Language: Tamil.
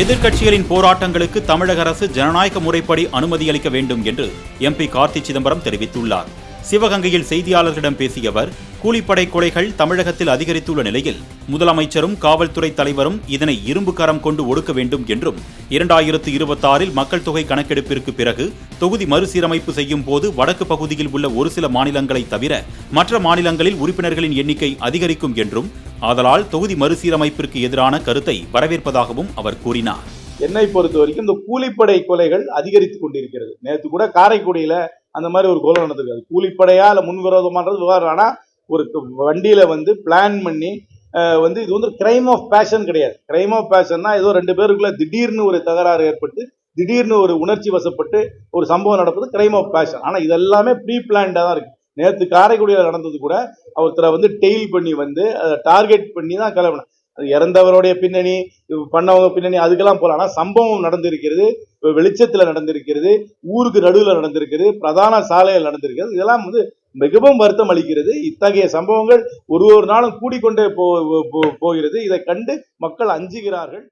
எதிர்க்கட்சிகளின் போராட்டங்களுக்கு தமிழக அரசு ஜனநாயக முறைப்படி அனுமதி அளிக்க வேண்டும் என்று எம்பி கார்த்தி சிதம்பரம் தெரிவித்துள்ளார். சிவகங்கையில் செய்தியாளர்களிடம் பேசிய அவர் கூலிப்படை கொலைகள் தமிழகத்தில் அதிகரித்துள்ள நிலையில் முதலமைச்சரும் காவல்துறை தலைவரும் இதனை இரும்பு கரம் கொண்டு ஒடுக்க வேண்டும் என்றும் இரண்டாயிரத்து இருபத்தாறில் மக்கள் தொகை கணக்கெடுப்பிற்கு பிறகு தொகுதி மறுசீரமைப்பு செய்யும் போது வடக்கு பகுதியில் உள்ள ஒரு சில மாநிலங்களை தவிர மற்ற மாநிலங்களில் உறுப்பினர்களின் எண்ணிக்கை அதிகரிக்கும் என்றும் ஆதலால் தொகுதி மறுசீரமைப்பிற்கு எதிரான கருத்தை வரவேற்பதாகவும் அவர் கூறினார். என்னை பொறுத்த வரைக்கும் இந்த கூலிப்படை கொலைகள் அதிகரித்து கொண்டிருக்கிறது. நேற்று கூட காரைக்குடியில அந்த மாதிரி ஒரு கொலை நடந்திருக்காது. கூலிப்படையா இல்லை முன்விரோதமானது விவகாரம். ஆனால் ஒரு வண்டியில் வந்து பிளான் பண்ணி வந்து இது வந்து கிரைம் ஆஃப் பேஷன் கிடையாது. கிரைம் ஆஃப் பேஷன்னா ஏதோ ரெண்டு பேருக்குள்ள திடீர்னு ஒரு தகராறு ஏற்பட்டு திடீர்னு ஒரு உணர்ச்சி வசப்பட்டு ஒரு சம்பவம் நடப்பது கிரைம் ஆஃப் பேஷன் ஆனால் இது எல்லாமே ப்ரீ பிளான்டாக தான் இருக்கு. நேற்று காரைக்குடியில் நடந்தது கூட ஒருத்தரை வந்து டெயில் பண்ணி வந்து அதை டார்கெட் பண்ணி தான் கிளம்பினான். இறந்தவருடைய பின்னணி பண்ணவங்க பின்னணி அதுக்கெல்லாம் போகலாம் ஆனால் சம்பவம் நடந்திருக்கிறது வெளிச்சத்தில் வெளிச்சத்துல நடந்திருக்கிறது ஊருக்கு நடுவில் நடந்திருக்கிறது பிரதான சாலையில் நடந்திருக்கிறது இதெல்லாம் வந்து மிகவும் வருத்தம் அளிக்கிறது. இத்தகைய சம்பவங்கள் ஒரு ஒரு நாளும் கூடிக்கொண்டே போ போ- போகிறது. இதை கண்டு மக்கள் அஞ்சுகிறார்கள்.